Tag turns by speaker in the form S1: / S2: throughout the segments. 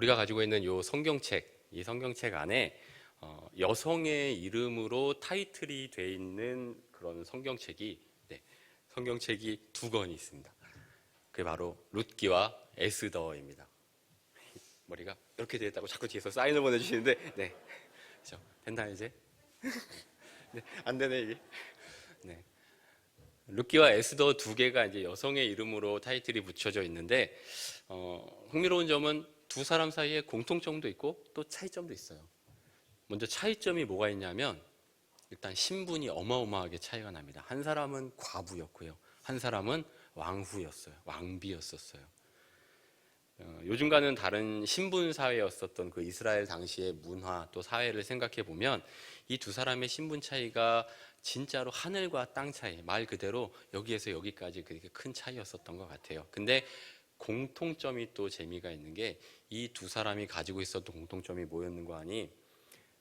S1: 우리가 가지고 있는 이 성경책, 이 성경책 안에 어, 여성의 이름으로 타이틀이 돼 있는 그런 성경책이 네, 성경책이 두 권이 있습니다. 그게 바로 룻기와 에스더입니다. 머리가 이렇게 되었다고 자꾸 뒤에서 사인을 보내주시는데, 네, 그렇죠. 됐나 이제? 네, 안 되네 이게. 네. 룻기와 에스더 두 개가 이제 여성의 이름으로 타이틀이 붙여져 있는데 어, 흥미로운 점은 두 사람 사이에 공통점도 있고 또 차이점도 있어요. 먼저 차이점이 뭐가 있냐면 일단 신분이 어마어마하게 차이가 납니다. 한 사람은 과부였고요. 한 사람은 왕후였어요. 왕비였었어요. 어, 요즘과는 다른 신분 사회였었던 그 이스라엘 당시의 문화 또 사회를 생각해 보면 이 두 사람의 신분 차이가 진짜로 하늘과 땅 차이, 말 그대로 여기에서 여기까지 그렇게 큰 차이였었던 것 같아요. 근데 공통점이 또 재미가 있는 게 이 두 사람이 가지고 있었던 공통점이 뭐였는가 하니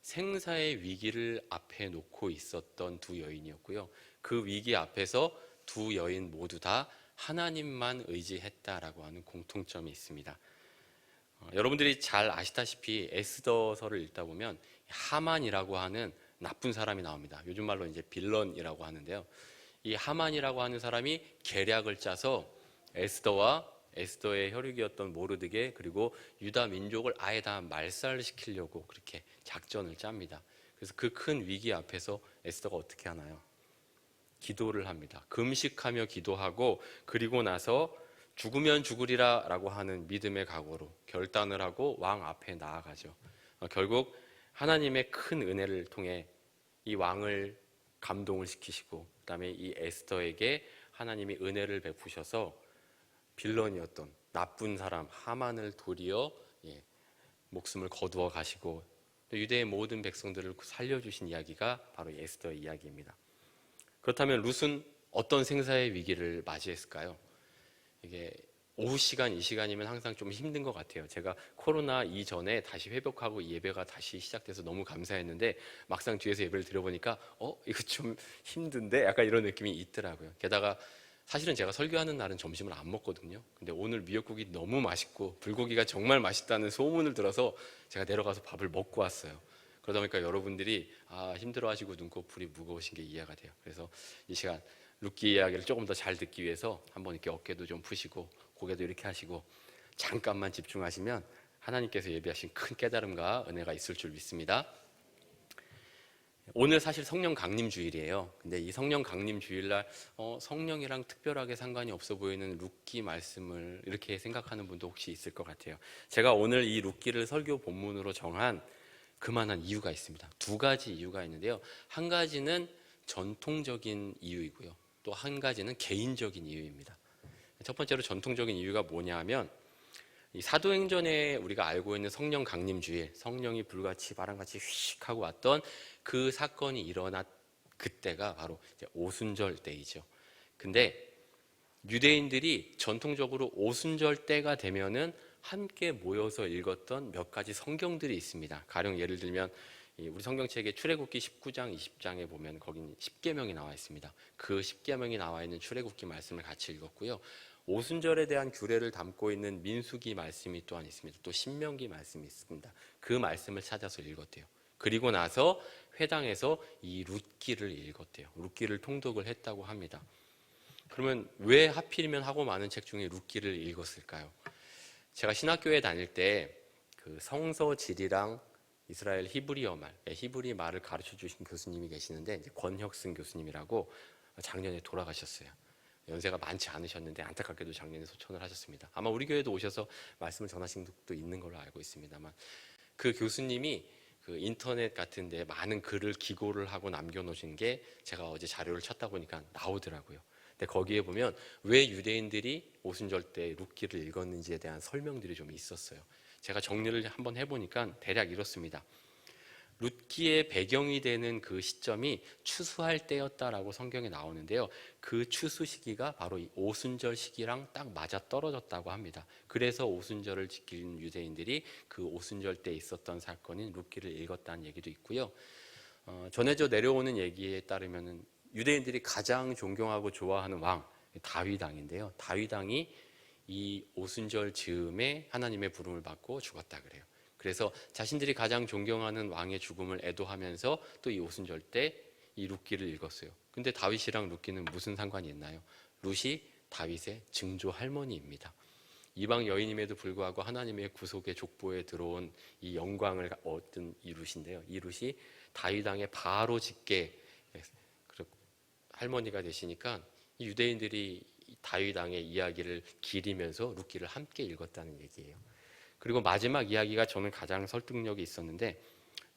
S1: 생사의 위기를 앞에 놓고 있었던 두 여인이었고요. 그 위기 앞에서 두 여인 모두 다 하나님만 의지했다라고 하는 공통점이 있습니다. 어, 여러분들이 잘 아시다시피 에스더서를 읽다 보면 하만이라고 하는 나쁜 사람이 나옵니다. 요즘 말로 이제 빌런이라고 하는데요. 이 하만이라고 하는 사람이 계략을 짜서 에스더와 에스더의 혈육이었던 모르드게 그리고 유다 민족을 아예 다 말살시키려고 그렇게 작전을 짭니다. 그래서 그 큰 위기 앞에서 에스더가 어떻게 하나요? 기도를 합니다. 금식하며 기도하고 그리고 나서 죽으면 죽으리라라고 하는 믿음의 각오로 결단을 하고 왕 앞에 나아가죠. 어, 결국 하나님의 큰 은혜를 통해 이 왕을 감동을 시키시고 그다음에 이 에스더에게 하나님이 은혜를 베푸셔서 빌런이었던 나쁜 사람 하만을 도리어 예, 목숨을 거두어 가시고 또 유대의 모든 백성들을 살려주신 이야기가 바로 에스더의 이야기입니다. 그렇다면 룻은 어떤 생사의 위기를 맞이했을까요? 이게 오후 시간 이 시간이면 항상 좀 힘든 것 같아요. 제가 코로나 이전에 다시 회복하고 예배가 다시 시작돼서 너무 감사했는데 막상 뒤에서 예배를 들어보니까 어 이거 좀 힘든데 약간 이런 느낌이 있더라고요. 게다가 사실은 제가 설교하는 날은 점심을 안 먹거든요. 근데 오늘 미역국이 너무 맛있고 불고기가 정말 맛있다는 소문을 들어서 제가 내려가서 밥을 먹고 왔어요. 그러다 보니까 여러분들이 아, 힘들어하시고 눈꺼풀이 무거우신 게 이해가 돼요. 그래서 이 시간 룻기 이야기를 조금 더 잘 듣기 위해서 한번 이렇게 어깨도 좀 푸시고 고개도 이렇게 하시고 잠깐만 집중하시면 하나님께서 예비하신 큰 깨달음과 은혜가 있을 줄 믿습니다. 오늘 사실 성령 강림 주일이에요. 근데 이 성령 강림 주일날 어, 성령이랑 특별하게 상관이 없어 보이는 룻기 말씀을 이렇게 생각하는 분도 혹시 있을 것 같아요. 제가 오늘 이 룻기를 설교 본문으로 정한 그만한 이유가 있습니다. 두 가지 이유가 있는데요. 한 가지는 전통적인 이유이고요. 또 한 가지는 개인적인 이유입니다. 첫 번째로 전통적인 이유가 뭐냐 하면 이 사도행전에 우리가 알고 있는 성령 강림 주일, 성령이 불같이 바람같이 휙 하고 왔던 그 사건이 일어났 그때가 바로 오순절 때이죠. 근데 유대인들이 전통적으로 오순절 때가 되면은 함께 모여서 읽었던 몇 가지 성경들이 있습니다. 가령 예를 들면 우리 성경책의 출애굽기 19장 20장에 보면 거긴 10계명이 나와 있습니다. 그 10계명이 나와 있는 출애굽기 말씀을 같이 읽었고요. 오순절에 대한 규례를 담고 있는 민수기 말씀이 또한 있습니다. 또 신명기 말씀이 있습니다. 그 말씀을 찾아서 읽었대요. 그리고 나서 회당에서 이 룻기를 읽었대요. 룻기를 통독을 했다고 합니다. 그러면 왜 하필이면 하고 많은 책 중에 룻기를 읽었을까요? 제가 신학교에 다닐 때 그 성서지리랑 이스라엘 히브리어 말, 예, 히브리 말을 가르쳐 주신 교수님이 계시는데 권혁승 교수님이라고 작년에 돌아가셨어요. 연세가 많지 않으셨는데 안타깝게도 작년에 소천을 하셨습니다. 아마 우리 교회도 오셔서 말씀을 전하신 적도 있는 걸로 알고 있습니다만 그 교수님이 그 인터넷 같은 데 많은 글을 기고를 하고 남겨 놓으신 게 제가 어제 자료를 찾다 보니까 나오더라고요. 근데 거기에 보면 왜 유대인들이 오순절 때 룻기를 읽었는지에 대한 설명들이 좀 있었어요. 제가 정리를 한번 해 보니까 대략 이렇습니다. 룻기의 배경이 되는 그 시점이 추수할 때였다라고 성경에 나오는데요. 그 추수 시기가 바로 이 오순절 시기랑 딱 맞아 떨어졌다고 합니다. 그래서 오순절을 지키는 유대인들이 그 오순절 때 있었던 사건인 룻기를 읽었다는 얘기도 있고요. 어, 전해져 내려오는 얘기에 따르면 유대인들이 가장 존경하고 좋아하는 왕 다윗 왕인데요. 다윗 왕이 이 오순절 즈음에 하나님의 부름을 받고 죽었다 그래요. 그래서 자신들이 가장 존경하는 왕의 죽음을 애도하면서 또 이 오순절 때 이 룻기를 읽었어요. 근데 다윗이랑 룻기는 무슨 상관이 있나요? 룻이 다윗의 증조 할머니입니다. 이방 여인임에도 불구하고 하나님의 구속의 족보에 들어온 이 영광을 얻은 이 룻인데요. 이 룻이 다윗 왕의 바로 직계 할머니가 되시니까 이 유대인들이 다윗 왕의 이야기를 기리면서 룻기를 함께 읽었다는 얘기예요. 그리고 마지막 이야기가 저는 가장 설득력이 있었는데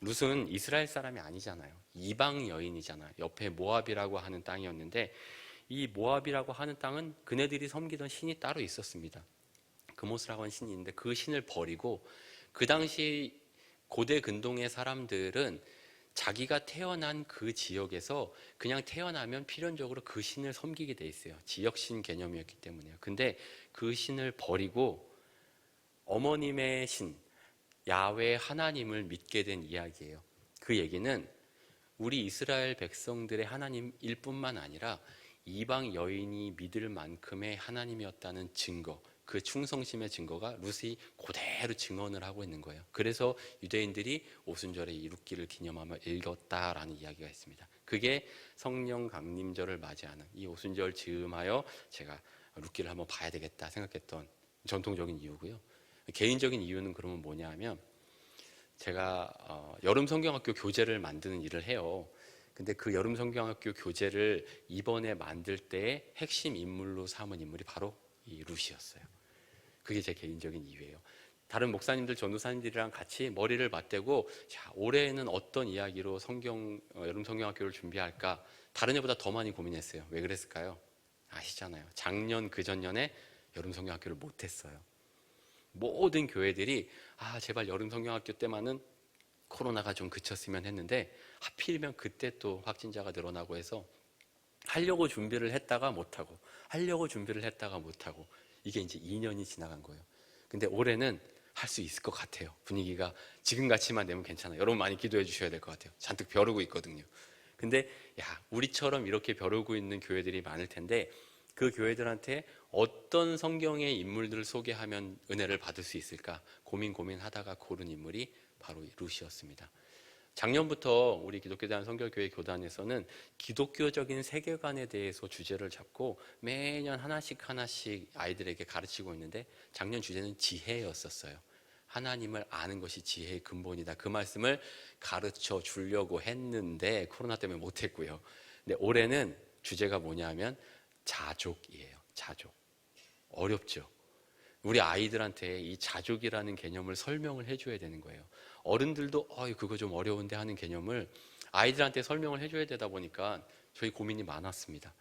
S1: 룻은 이스라엘 사람이 아니잖아요. 이방 여인이잖아요. 옆에 모압이라고 하는 땅이었는데 이 모압이라고 하는 땅은 그네들이 섬기던 신이 따로 있었습니다. 그모스라고 하는 신이 있는데 그 신을 버리고 그 당시 고대 근동의 사람들은 자기가 태어난 그 지역에서 그냥 태어나면 필연적으로 그 신을 섬기게 돼 있어요. 지역신 개념이었기 때문에요. 근데 그 신을 버리고 어머님의 신, 야외 하나님을 믿게 된 이야기예요. 그 얘기는 우리 이스라엘 백성들의 하나님일 뿐만 아니라 이방 여인이 믿을 만큼의 하나님이었다는 증거, 그 충성심의 증거가 루시 그대로 증언을 하고 있는 거예요. 그래서 유대인들이 오순절에 이룻기를 기념하며 읽었다라는 이야기가 있습니다. 그게 성령 강림절을 맞이하는 이 오순절 즈음하여 제가 룻기를 한번 봐야 되겠다 생각했던 전통적인 이유고요. 개인적인 이유는 그러면 뭐냐 하면 제가 어, 여름 성경학교 교재를 만드는 일을 해요. 근데 그 여름 성경학교 교재를 이번에 만들 때 핵심 인물로 삼은 인물이 바로 이 룻이었어요. 그게 제 개인적인 이유예요. 다른 목사님들, 전도사님들이랑 같이 머리를 맞대고 자, 올해에는 어떤 이야기로 성경 어, 여름 성경학교를 준비할까? 다른 해보다 더 많이 고민했어요. 왜 그랬을까요? 아시잖아요. 작년 그 전년에 여름 성경학교를 못 했어요. 모든 교회들이 아, 제발 여름 성경학교 때만은 코로나가 좀 그쳤으면 했는데 하필이면 그때 또 확진자가 늘어나고 해서 하려고 준비를 했다가 못하고 하려고 준비를 했다가 못하고 이게 이제 2년이 지나간 거예요. 근데 올해는 할 수 있을 것 같아요. 분위기가 지금 같이만 되면 괜찮아요. 여러분 많이 기도해 주셔야 될 것 같아요. 잔뜩 벼르고 있거든요. 근데 야, 우리처럼 이렇게 벼르고 있는 교회들이 많을 텐데 그 교회들한테 어떤 성경의 인물들을 소개하면 은혜를 받을 수 있을까 고민 고민하다가 고른 인물이 바로 루시였습니다. 작년부터 우리 기독교대한 성결교회 교단에서는 기독교적인 세계관에 대해서 주제를 잡고 매년 하나씩 하나씩 아이들에게 가르치고 있는데 작년 주제는 지혜였었어요. 하나님을 아는 것이 지혜의 근본이다. 그 말씀을 가르쳐 주려고 했는데 코로나 때문에 못했고요. 근데 올해는 주제가 뭐냐면 자족이에요. 자족. 어렵죠. 우리 아이들한테 이 자족이라는 개념을 설명을 해줘야 되는 거예요. 어른들도 어 그거 좀 어려운데 하는 개념을 아이들한테 설명을 해줘야 되다 보니까 저희 고민이 많았습니다.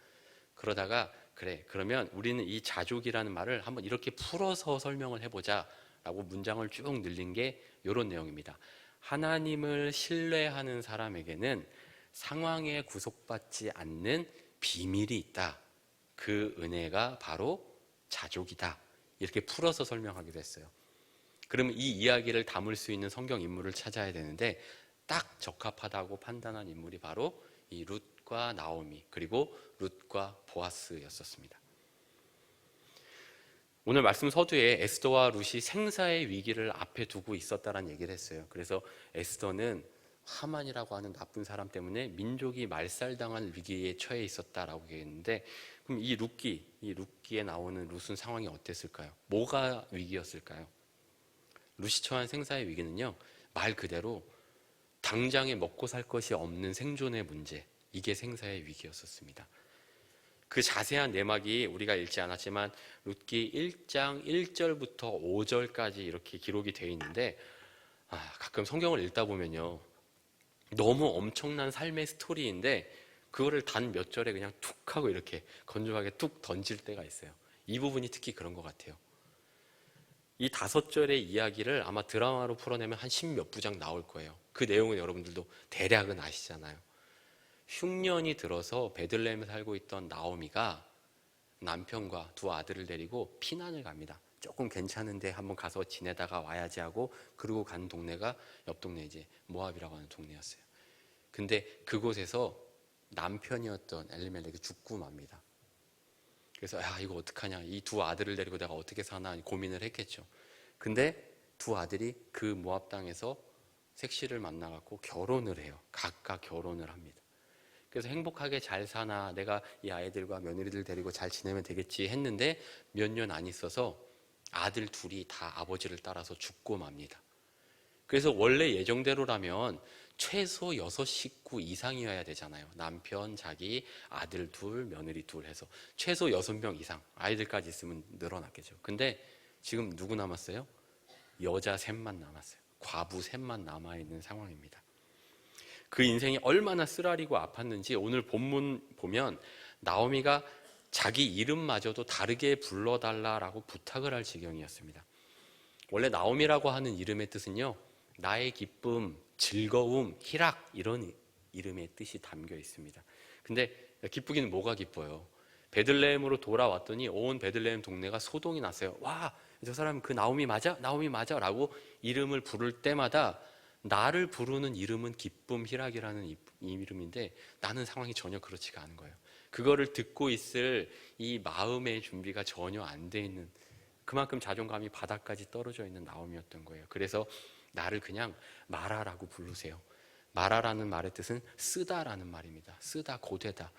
S1: 그러다가 그래 그러면 우리는 이 자족이라는 말을 한번 이렇게 풀어서 설명을 해보자라고 문장을 쭉 늘린 게 이런 내용입니다. 하나님을 신뢰하는 사람에게는 상황에 구속받지 않는 비밀이 있다. 그 은혜가 바로 자족이다. 이렇게 풀어서 설명하기도 했어요. 그러면 이 이야기를 담을 수 있는 성경 인물을 찾아야 되는데 딱 적합하다고 판단한 인물이 바로 이 룻과 나오미 그리고 룻과 보아스였었습니다. 오늘 말씀 서두에 에스더와 룻이 생사의 위기를 앞에 두고 있었다라는 얘기를 했어요. 그래서 에스더는 하만이라고 하는 나쁜 사람 때문에 민족이 말살당한 위기에 처해 있었다라고 얘기했는데 그럼 이 룻기, 이 룻기에 나오는 룻은 상황이 어땠을까요? 뭐가 위기였을까요? 룻이 처한 생사의 위기는요, 말 그대로 당장에 먹고 살 것이 없는 생존의 문제, 이게 생사의 위기였었습니다. 그 자세한 내막이 우리가 읽지 않았지만 룻기 1장 1절부터 5절까지 이렇게 기록이 되어 있는데 아, 가끔 성경을 읽다 보면요. 너무 엄청난 삶의 스토리인데 그거를 단 몇 절에 그냥 툭 하고 이렇게 건조하게 툭 던질 때가 있어요. 이 부분이 특히 그런 것 같아요. 이 다섯 절의 이야기를 아마 드라마로 풀어내면 한 십 몇 부작 나올 거예요. 그 내용은 여러분들도 대략은 아시잖아요. 흉년이 들어서 베들레헴에 살고 있던 나오미가 남편과 두 아들을 데리고 피난을 갑니다. 조금 괜찮은데 한번 가서 지내다가 와야지 하고 그러고 간 동네가 옆 동네 이제 모압이라고 하는 동네였어요. 근데 그곳에서 남편이었던 엘리멜렉이 죽고 맙니다. 그래서 야 이거 어떡하냐 이 두 아들을 데리고 내가 어떻게 사나 고민을 했겠죠. 근데 두 아들이 그 모압 땅에서 색시를 만나갖고 결혼을 해요. 각각 결혼을 합니다. 그래서 행복하게 잘 사나 내가 이 아이들과 며느리들 데리고 잘 지내면 되겠지 했는데 몇 년 안 있어서 아들 둘이 다 아버지를 따라서 죽고 맙니다. 그래서 원래 예정대로라면 최소 여섯 식구 이상이어야 되잖아요. 남편, 자기, 아들 둘, 며느리 둘 해서 최소 여섯 명 이상 아이들까지 있으면 늘어났겠죠. 근데 지금 누구 남았어요? 여자 셋만 남았어요. 과부 셋만 남아 있는 상황입니다. 그 인생이 얼마나 쓰라리고 아팠는지 오늘 본문 보면 나오미가 자기 이름마저도 다르게 불러달라라고 부탁을 할 지경이었습니다. 원래 나오미라고 하는 이름의 뜻은요, 나의 기쁨, 즐거움, 희락 이런 이름의 뜻이 담겨 있습니다. 근데 기쁘기는 뭐가 기뻐요? 베들레헴으로 돌아왔더니 온 베들레헴 동네가 소동이 났어요. 와, 저 사람 그 나오미 맞아? 나오미 맞아?라고 이름을 부를 때마다 나를 부르는 이름은 기쁨, 희락이라는 이- 이름인데 나는 상황이 전혀 그렇지가 않은 거예요. 그거를 듣고 있을 이 마음의 준비가 전혀 안 돼 있는 그만큼 자존감이 바닥까지 떨어져 있는 나옴이었던 거예요. 그래서 나를 그냥 마라라고 부르세요. 마라라는 말의 뜻은 쓰다라는 말입니다. 쓰다, 고되다.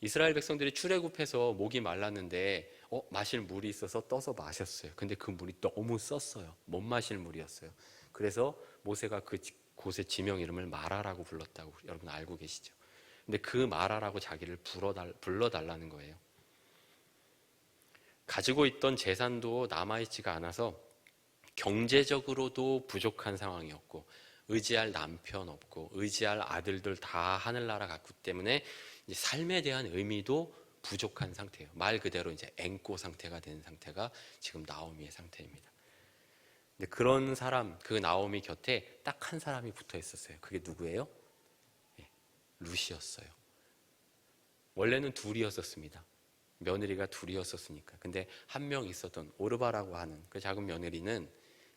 S1: 이스라엘 백성들이 출애굽해서 목이 말랐는데 어, 마실 물이 있어서 떠서 마셨어요. 근데 그 물이 너무 썼어요. 못 마실 물이었어요. 그래서 모세가 그 지- 곳의 지명 이름을 마라라고 불렀다고 여러분 알고 계시죠? 근데 그 마라라고 자기를 불러달, 불러달라는 거예요. 가지고 있던 재산도 남아있지가 않아서 경제적으로도 부족한 상황이었고 의지할 남편 없고 의지할 아들들 다 하늘나라 갔기 때문에 삶에 대한 의미도 부족한 상태예요. 말 그대로 이제 앵꼬 상태가 된 상태가 지금 나오미의 상태입니다. 근데 그런 사람 그 나오미 곁에 딱 한 사람이 붙어 있었어요. 그게 누구예요? 예, 루시였어요. 원래는 둘이었었습니다. 며느리가 둘이었었으니까. 근데 한 명 있었던 오르바라고 하는 그 작은 며느리는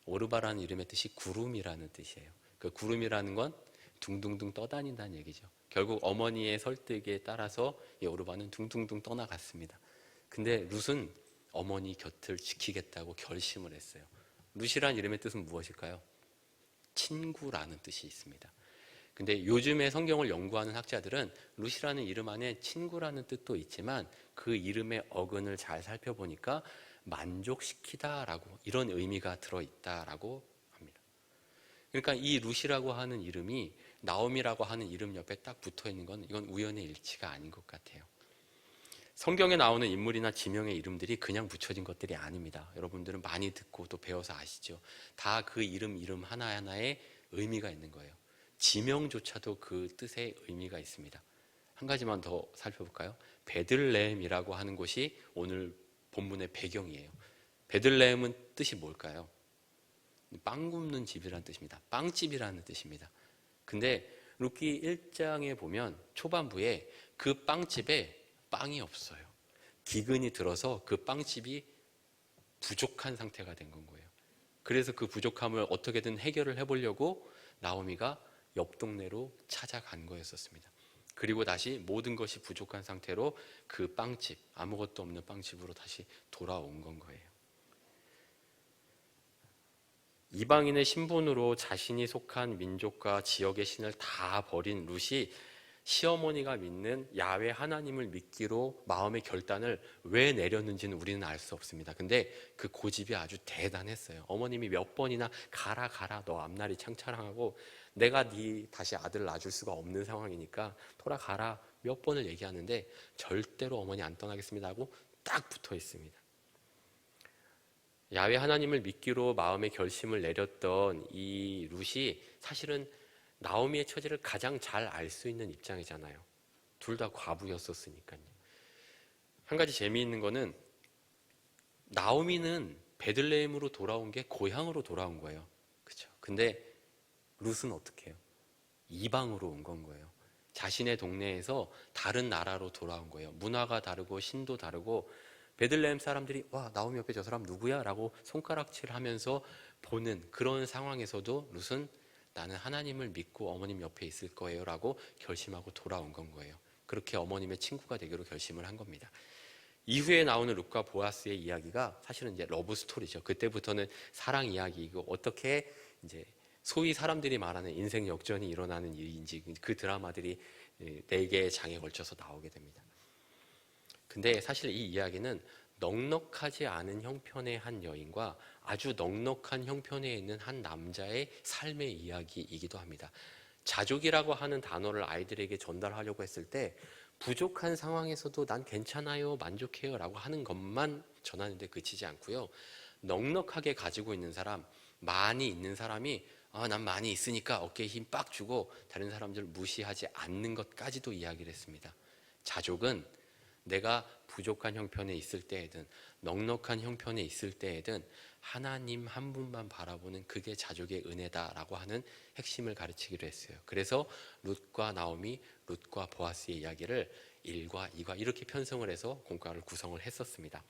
S1: 오르바라는 이름의 뜻이 구름이라는 뜻이에요. 그 구름이라는 건 둥둥둥 떠다닌다는 얘기죠. 결국 어머니의 설득에 따라서 이 오르바는 둥둥둥 떠나갔습니다. 근데 룻은 어머니 곁을 지키겠다고 결심을 했어요. 룻이라는 이름의 뜻은 무엇일까요? 친구라는 뜻이 있습니다. 근데 요즘에 성경을 연구하는 학자들은 룻이라는 이름 안에 친구라는 뜻도 있지만 그 이름의 어근을 잘 살펴보니까 만족시키다라고 이런 의미가 들어 있다라고 합니다. 그러니까 이 룻이라고 하는 이름이 나옴이라고 하는 이름 옆에 딱 붙어 있는 건 이건 우연의 일치가 아닌 것 같아요. 성경에 나오는 인물이나 지명의 이름들이 그냥 붙여진 것들이 아닙니다. 여러분들은 많이 듣고 또 배워서 아시죠? 다 그 이름 이름 하나하나에 의미가 있는 거예요. 지명조차도 그 뜻에 의미가 있습니다. 한 가지만 더 살펴볼까요? 베들레헴이라고 하는 곳이 오늘 본문의 배경이에요. 베들레헴은 뜻이 뭘까요? 빵 굽는 집이라는 뜻입니다. 빵집이라는 뜻입니다. 근데 루키 1장에 보면 초반부에 그 빵집에 빵이 없어요. 기근이 들어서 그 빵집이 부족한 상태가 된 건 거예요. 그래서 그 부족함을 어떻게든 해결을 해보려고 나오미가 옆 동네로 찾아간 거였었습니다. 그리고 다시 모든 것이 부족한 상태로 그 빵집, 아무것도 없는 빵집으로 다시 돌아온 건 거예요. 이방인의 신분으로 자신이 속한 민족과 지역의 신을 다 버린 룻이 시어머니가 믿는 야외 하나님을 믿기로 마음의 결단을 왜 내렸는지는 우리는 알 수 없습니다. 근데 그 고집이 아주 대단했어요. 어머님이 몇 번이나 가라 가라 너 앞날이 창창하고 내가 네 다시 아들을 낳아줄 수가 없는 상황이니까 돌아가라 몇 번을 얘기하는데 절대로 어머니 안 떠나겠습니다 하고 딱 붙어 있습니다. 야외 하나님을 믿기로 마음의 결심을 내렸던 이 룻이 사실은 나오미의 처지를 가장 잘 알 수 있는 입장이잖아요. 둘 다 과부였었으니까요. 한 가지 재미있는 거는 나오미는 베들레헴으로 돌아온 게 고향으로 돌아온 거예요. 그렇죠? 근데 룻은 어떻게 해요? 이방으로 온 건 거예요. 자신의 동네에서 다른 나라로 돌아온 거예요. 문화가 다르고 신도 다르고 베들레헴 사람들이 와 나오미 옆에 저 사람 누구야?라고 손가락질하면서 보는 그런 상황에서도 룻은 나는 하나님을 믿고 어머님 옆에 있을 거예요라고 결심하고 돌아온 건 거예요. 그렇게 어머님의 친구가 되기로 결심을 한 겁니다. 이후에 나오는 룻과 보아스의 이야기가 사실은 이제 러브 스토리죠. 그때부터는 사랑 이야기이고 어떻게 이제 소위 사람들이 말하는 인생 역전이 일어나는 일인지 그 드라마들이 네 개의 장에 걸쳐서 나오게 됩니다. 근데 사실 이 이야기는 넉넉하지 않은 형편의 한 여인과 아주 넉넉한 형편에 있는 한 남자의 삶의 이야기이기도 합니다. 자족이라고 하는 단어를 아이들에게 전달하려고 했을 때 부족한 상황에서도 난 괜찮아요, 만족해요 라고 하는 것만 전하는데 그치지 않고요. 넉넉하게 가지고 있는 사람, 많이 있는 사람이 아, 난 많이 있으니까 어깨에 힘 빡 주고 다른 사람들 무시하지 않는 것까지도 이야기를 했습니다. 자족은 내가 부족한 형편에 있을 때에든 넉넉한 형편에 있을 때에든 하나님 한 분만 바라보는 그게 자족의 은혜다라고 하는 핵심을 가르치기로 했어요. 그래서 룻과 나오미, 룻과 보아스의 이야기를 1과 2과 이렇게 편성을 해서 공과를 구성을 했었습니다.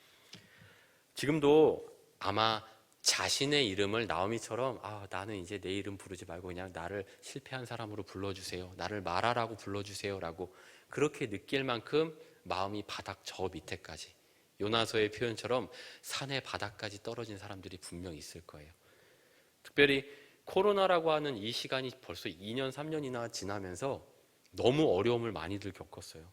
S1: 지금도 아마 자신의 이름을 나오미처럼 아 나는 이제 내 이름 부르지 말고 그냥 나를 실패한 사람으로 불러주세요. 나를 말하라고 불러주세요라고 그렇게 느낄 만큼 마음이 바닥 저 밑에까지 요나서의 표현처럼 산의 바닥까지 떨어진 사람들이 분명 있을 거예요. 특별히 코로나라고 하는 이 시간이 벌써 2년, 3년이나 지나면서 너무 어려움을 많이들 겪었어요.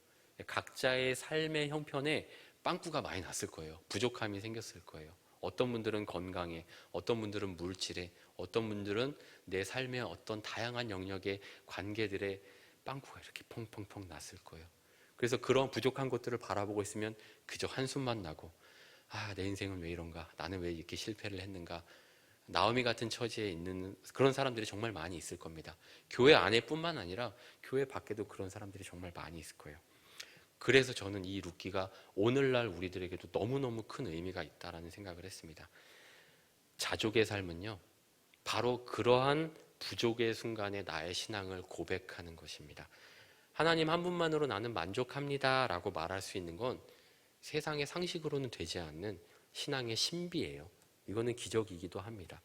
S1: 각자의 삶의 형편에 빵꾸가 많이 났을 거예요. 부족함이 생겼을 거예요. 어떤 분들은 건강에, 어떤 분들은 물질에, 어떤 분들은 내 삶의 어떤 다양한 영역의 관계들의 빵꾸가 이렇게 펑펑펑 났을 거예요. 그래서 그런 부족한 것들을 바라보고 있으면 그저 한숨만 나고 아, 내 인생은 왜 이런가? 나는 왜 이렇게 실패를 했는가? 나오미 같은 처지에 있는 그런 사람들이 정말 많이 있을 겁니다. 교회 안에뿐만 아니라 교회 밖에도 그런 사람들이 정말 많이 있을 거예요. 그래서 저는 이 룻기가 오늘날 우리들에게도 너무너무 큰 의미가 있다라는 생각을 했습니다. 자족의 삶은요. 바로 그러한 부족의 순간에 나의 신앙을 고백하는 것입니다. 하나님 한 분만으로 나는 만족합니다. 라고 말할 수 있는 건 세상의 상식으로는 되지 않는 신앙의 신비예요. 이거는 기적이기도 합니다.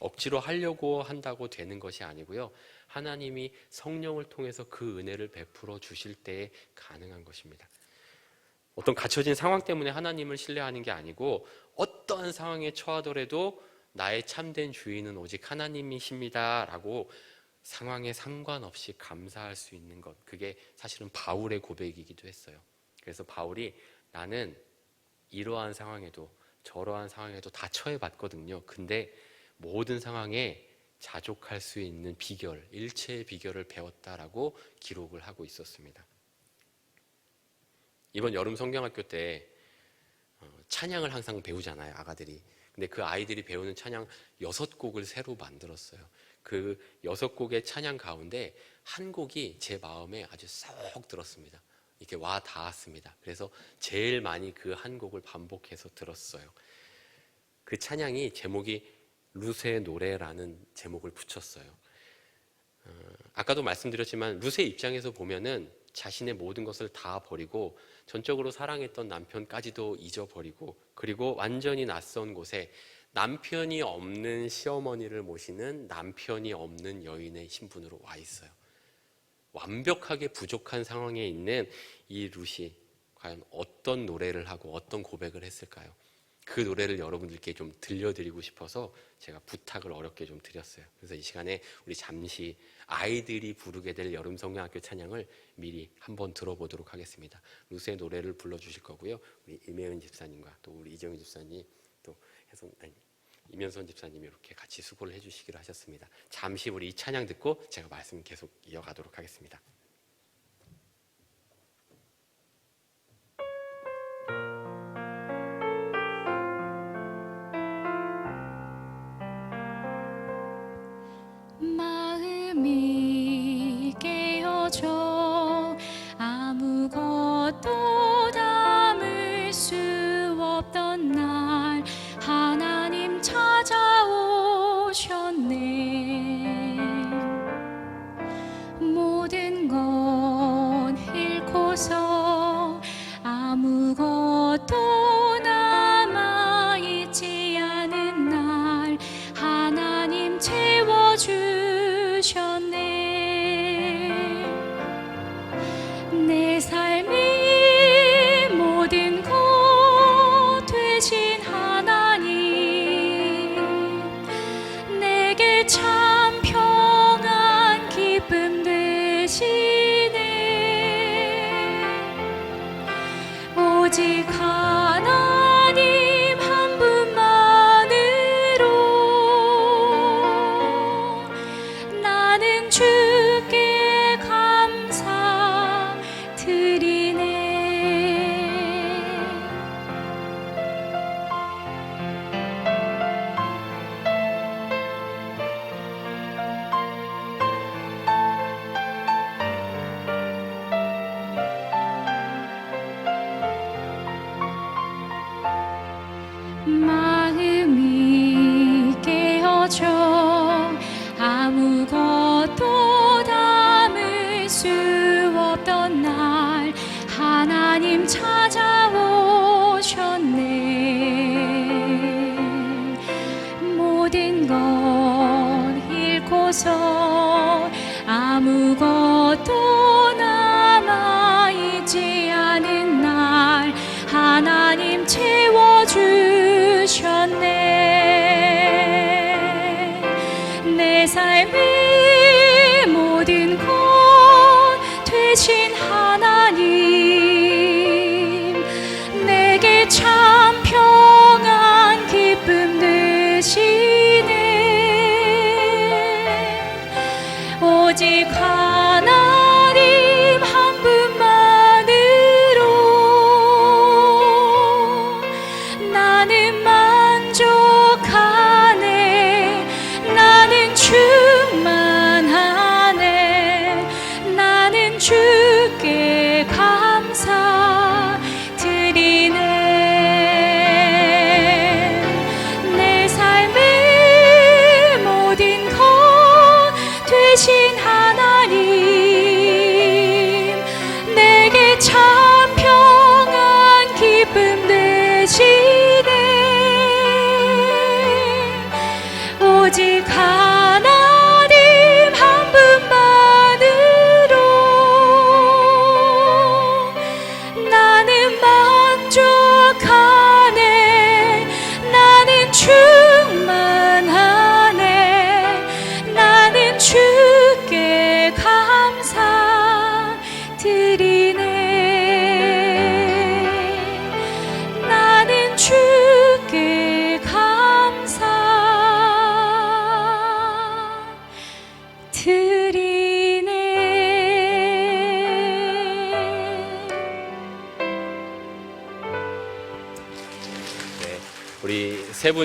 S1: 억지로 하려고 한다고 되는 것이 아니고요. 하나님이 성령을 통해서 그 은혜를 베풀어 주실 때에 가능한 것입니다. 어떤 갖춰진 상황 때문에 하나님을 신뢰하는 게 아니고 어떠한 상황에 처하더라도 나의 참된 주인은 오직 하나님이십니다라고 상황에 상관없이 감사할 수 있는 것. 그게 사실은 바울의 고백이기도 했어요. 그래서 바울이 나는 이러한 상황에도 저러한 상황에도 다 처해 봤거든요. 근데 모든 상황에 자족할 수 있는 비결, 일체의 비결을 배웠다라고 기록을 하고 있었습니다. 이번 여름 성경학교 때 어, 찬양을 항상 배우잖아요, 아가들이. 근데 그 아이들이 배우는 찬양 여섯 곡을 새로 만들었어요. 그 여섯 곡의 찬양 가운데 한 곡이 제 마음에 아주 쏙 들었습니다. 이렇게 와 닿았습니다. 그래서 제일 많이 그 한 곡을 반복해서 들었어요. 그 찬양이 제목이 루세 노래라는 제목을 붙였어요. 어, 아까도 말씀드렸지만 루세 입장에서 보면은 자신의 모든 것을 다 버리고 전적으로 사랑했던 남편까지도 잊어버리고 그리고 완전히 낯선 곳에 남편이 없는 시어머니를 모시는 남편이 없는 여인의 신분으로 와 있어요. 완벽하게 부족한 상황에 있는 이 루시 과연 어떤 노래를 하고 어떤 고백을 했을까요? 그 노래를 여러분들께 좀 들려드리고 싶어서 제가 부탁을 어렵게 좀 드렸어요. 그래서 이 시간에 우리 잠시 아이들이 부르게 될 여름 성경학교 찬양을 미리 한번 들어보도록 하겠습니다. 루스의 노래를 불러주실 거고요. 우리 임혜은 집사님과 또 우리 이정희 집사님 또 해성 아니 이면선 집사님이 이렇게 같이 수고를 해주시기로 하셨습니다. 잠시 우리 이 찬양 듣고 제가 말씀 계속 이어가도록 하겠습니다.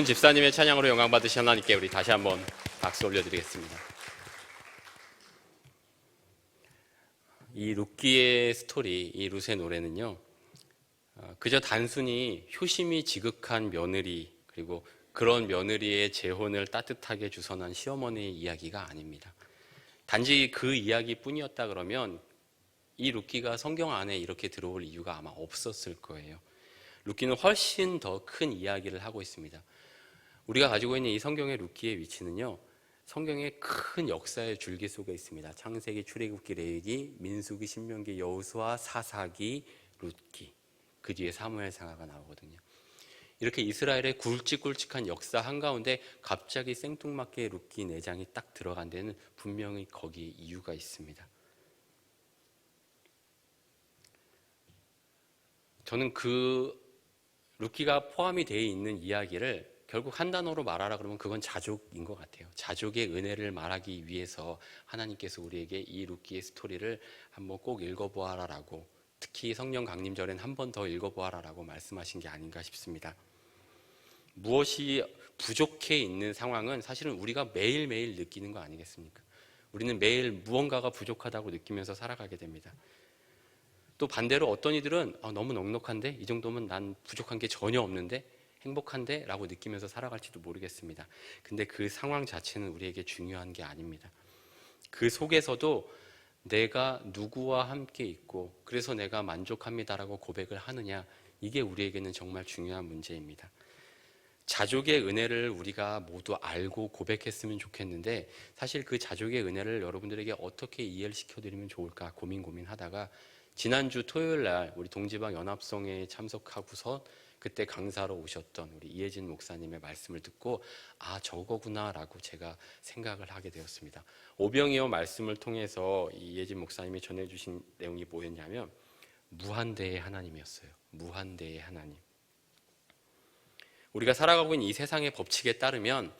S2: 분
S1: 집사님의 찬양으로 영광 받으신 하나님께 우리 다시 한번 박수 올려드리겠습니다. 이 루키의 스토리, 이 룻의 노래는요, 어, 그저 단순히 효심이 지극한 며느리 그리고 그런 며느리의 재혼을 따뜻하게 주선한 시어머니의 이야기가 아닙니다. 단지 그 이야기뿐이었다 그러면 이 루키가 성경 안에 이렇게 들어올 이유가 아마 없었을 거예요. 루키는 훨씬 더 큰 이야기를 하고 있습니다. 우리가 가지고 있는 이 성경의 루키의 위치는요. 성경의 큰 역사의 줄기 속에 있습니다. 창세기, 출애굽기, 레위기, 민수기, 신명기, 여호수아, 사사기, 룻기. 그 뒤에 사무엘상하가 나오거든요. 이렇게 이스라엘의 굵직굵직한 역사 한가운데 갑자기 생뚱맞게 룻기 내장이 딱 들어간 데는 분명히 거기에 이유가 있습니다. 저는 그 루키가 포함이 되어 있는 이야기를 결국 한 단어로 말하라 그러면 그건 자족인 것 같아요. 자족의 은혜를 말하기 위해서 하나님께서 우리에게 이 루키의 스토리를 한번 꼭 읽어보아라라고 특히 성령 강림절엔 한 번 더 읽어보아라라고 말씀하신 게 아닌가 싶습니다. 무엇이 부족해 있는 상황은 사실은 우리가 매일매일 느끼는 거 아니겠습니까? 우리는 매일 무언가가 부족하다고 느끼면서 살아가게 됩니다. 또 반대로 어떤 이들은 아, 너무 넉넉한데 이 정도면 난 부족한 게 전혀 없는데 행복한데 라고 느끼면서 살아갈지도 모르겠습니다. 근데 그 상황 자체는 우리에게 중요한 게 아닙니다. 그 속에서도 내가 누구와 함께 있고 그래서 내가 만족합니다라고 고백을 하느냐 이게 우리에게는 정말 중요한 문제입니다. 자족의 은혜를 우리가 모두 알고 고백했으면 좋겠는데 사실 그 자족의 은혜를 여러분들에게 어떻게 이해를 시켜드리면 좋을까 고민 고민하다가 지난주 토요일 날 우리 동지방 연합성에 참석하고서 그때 강사로 오셨던 우리 이혜진 목사님의 말씀을 듣고 아 저거구나라고 제가 생각을 하게 되었습니다. 오병이어 말씀을 통해서 이 이혜진 목사님이 전해주신 내용이 뭐였냐면 무한대의 하나님이었어요. 무한대의 하나님. 우리가 살아가고 있는 이 세상의 법칙에 따르면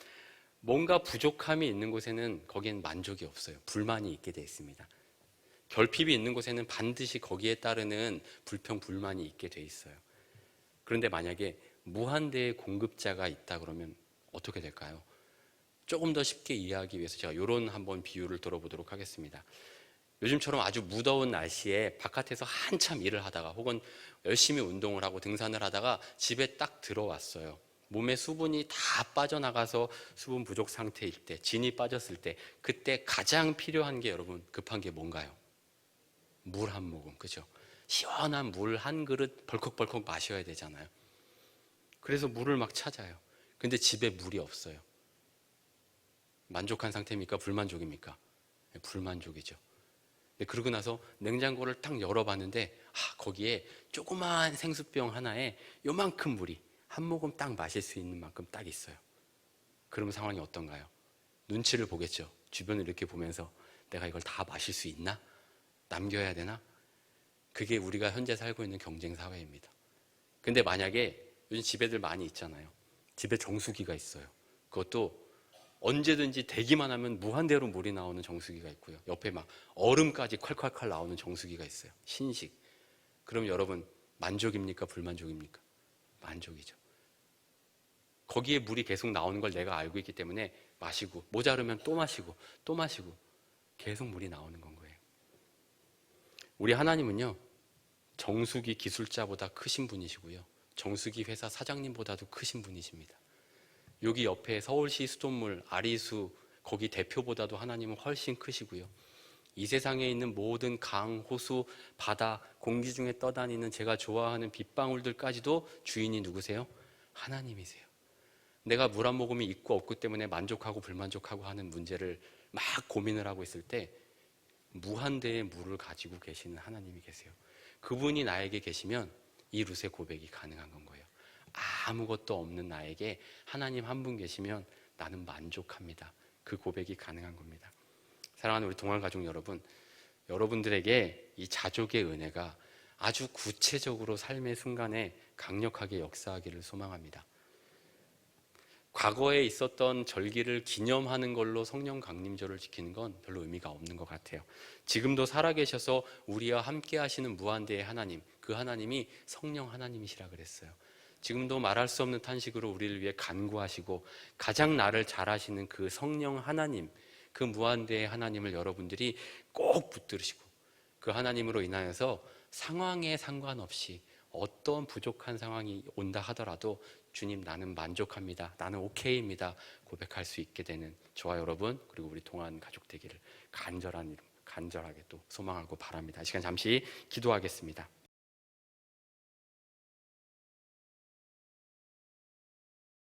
S1: 뭔가 부족함이 있는 곳에는 거기엔 만족이 없어요. 불만이 있게 돼 있습니다. 결핍이 있는 곳에는 반드시 거기에 따르는 불평, 불만이 있게 돼 있어요. 그런데 만약에 무한대의 공급자가 있다 그러면 어떻게 될까요? 조금 더 쉽게 이해하기 위해서 제가 이런 한번 비유를 들어보도록 하겠습니다. 요즘처럼 아주 무더운 날씨에 바깥에서 한참 일을 하다가 혹은 열심히 운동을 하고 등산을 하다가 집에 딱 들어왔어요. 몸에 수분이 다 빠져나가서 수분 부족 상태일 때, 진이 빠졌을 때, 그때 가장 필요한 게 여러분 급한 게 뭔가요? 물 한 모금, 그죠? 시원한 물 한 그릇 벌컥벌컥 마셔야 되잖아요. 그래서 물을 막 찾아요. 근데 집에 물이 없어요. 만족한 상태입니까? 불만족입니까? 네, 불만족이죠. 그러고 나서 냉장고를 딱 열어봤는데 아, 거기에 조그마한 생수병 하나에 요만큼 물이 한 모금 딱 마실 수 있는 만큼 딱 있어요. 그러면 상황이 어떤가요? 눈치를 보겠죠. 주변을 이렇게 보면서 내가 이걸 다 마실 수 있나? 남겨야 되나? 그게 우리가 현재 살고 있는 경쟁 사회입니다. 근데 만약에 요즘 집에들 많이 있잖아요. 집에 정수기가 있어요. 그것도 언제든지 대기만 하면 무한대로 물이 나오는 정수기가 있고요. 옆에 막 얼음까지 콸콸콸 나오는 정수기가 있어요. 신식. 그럼 여러분 만족입니까? 불만족입니까? 만족이죠. 거기에 물이 계속 나오는 걸 내가 알고 있기 때문에 마시고 모자르면 또 마시고 또 마시고 계속 물이 나오는 건 거예요. 우리 하나님은요. 정수기 기술자보다 크신 분이시고요. 정수기 회사 사장님보다도 크신 분이십니다. 여기 옆에 서울시 수돗물 아리수 거기 대표보다도 하나님은 훨씬 크시고요. 이 세상에 있는 모든 강, 호수, 바다, 공기 중에 떠다니는 제가 좋아하는 빗방울들까지도 주인이 누구세요? 하나님이세요. 내가 물 한 모금이 있고 없고 때문에 만족하고 불만족하고 하는 문제를 막 고민을 하고 있을 때 무한대의 물을 가지고 계시는 하나님이 계세요. 그분이 나에게 계시면 이 룻의 고백이 가능한 건 거예요. 아무것도 없는 나에게 하나님 한 분 계시면 나는 만족합니다. 그 고백이 가능한 겁니다. 사랑하는 우리 동안 가족 여러분, 여러분들에게 이 자족의 은혜가 아주 구체적으로 삶의 순간에 강력하게 역사하기를 소망합니다. 과거에 있었던 절기를 기념하는 걸로 성령 강림절을 지키는 건 별로 의미가 없는 것 같아요. 지금도 살아계셔서 우리와 함께 하시는 무한대의 하나님, 그 하나님이 성령 하나님이시라 그랬어요. 지금도 말할 수 없는 탄식으로 우리를 위해 간구하시고 가장 나를 잘 아시는 그 성령 하나님, 그 무한대의 하나님을 여러분들이 꼭 붙들으시고 그 하나님으로 인하여서 상황에 상관없이 어떤 부족한 상황이 온다 하더라도 주님 나는 만족합니다. 나는 오케이입니다. 고백할 수 있게 되는 저와 여러분 그리고 우리 동안 가족 되기를 간절한 간절하게 또 소망하고 바랍니다. 이 시간 잠시 기도하겠습니다.